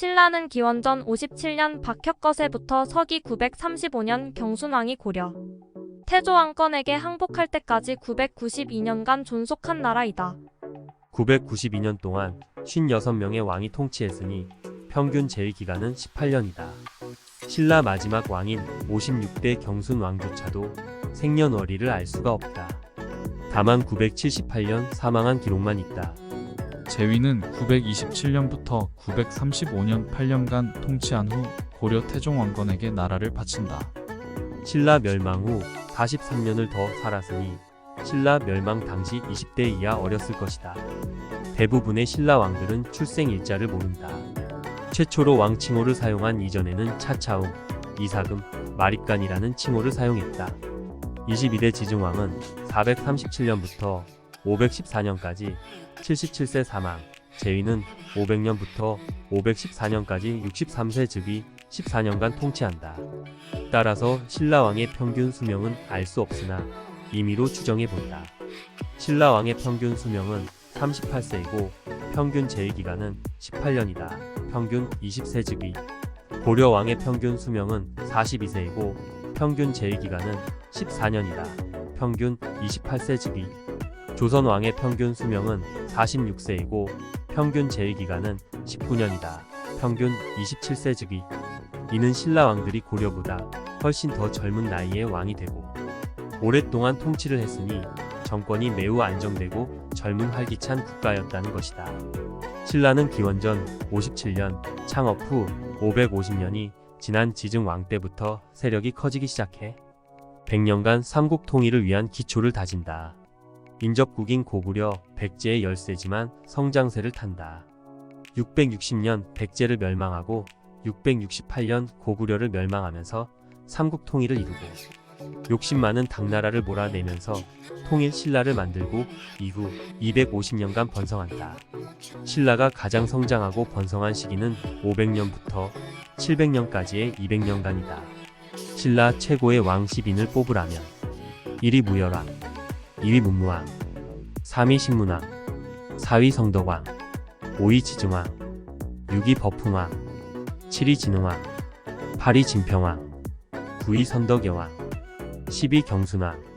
신라는 기원전 57년 박혁거세부터 서기 935년 경순왕이 고려 태조왕건에게 항복할 때까지 992년간 존속한 나라이다. 992년 동안 56명의 왕이 통치했으니 평균 제위 기간은 18년이다. 신라 마지막 왕인 56대 경순 왕조차도 생년월일을 알 수가 없다. 다만 978년 사망한 기록만 있다. 제위는 927년부터 935년 8년간 통치한 후 고려 태종 왕건에게 나라를 바친다. 신라 멸망 후 43년을 더 살았으니 신라 멸망 당시 20대 이하 어렸을 것이다. 대부분의 신라 왕들은 출생 일자를 모른다. 최초로 왕 칭호를 사용한 이전에는 차차웅, 이사금, 마립간이라는 칭호를 사용했다. 22대 지증왕은 437년부터 514년까지 77세 사망, 제위는 500년부터 514년까지 63세 즉위 14년간 통치한다. 따라서 신라왕의 평균 수명은 알 수 없으나 임의로 추정해 본다. 신라왕의 평균 수명은 38세이고 평균 제위 기간은 18년이다. 평균 20세 즉위. 고려왕의 평균 수명은 42세이고 평균 제위 기간은 14년이다. 평균 28세 즉위. 조선 왕의 평균 수명은 46세이고 평균 제위 기간은 19년이다. 평균 27세 즉위. 이는 신라 왕들이 고려보다 훨씬 더 젊은 나이에 왕이 되고 오랫동안 통치를 했으니 정권이 매우 안정되고 젊은 활기찬 국가였다는 것이다. 신라는 기원전 57년 창업 후 550년이 지난 지증 왕 때부터 세력이 커지기 시작해 100년간 삼국 통일을 위한 기초를 다진다. 인접국인 고구려 백제의 열세지만 성장세를 탄다. 660년 백제를 멸망하고 668년 고구려를 멸망하면서 삼국 통일을 이루고 욕심 많은 당나라를 몰아내면서 통일 신라를 만들고 이후 250년간 번성한다. 신라가 가장 성장하고 번성한 시기는 500년부터 700년까지의 200년간이다. 신라 최고의 왕 10인을 뽑으라면 1위 무열왕, 2위 문무왕, 3위 신문왕, 4위 성덕왕, 5위 지증왕, 6위 버풍왕, 7위 진흥왕, 8위 진평왕, 9위 선덕여왕, 10위 경순왕,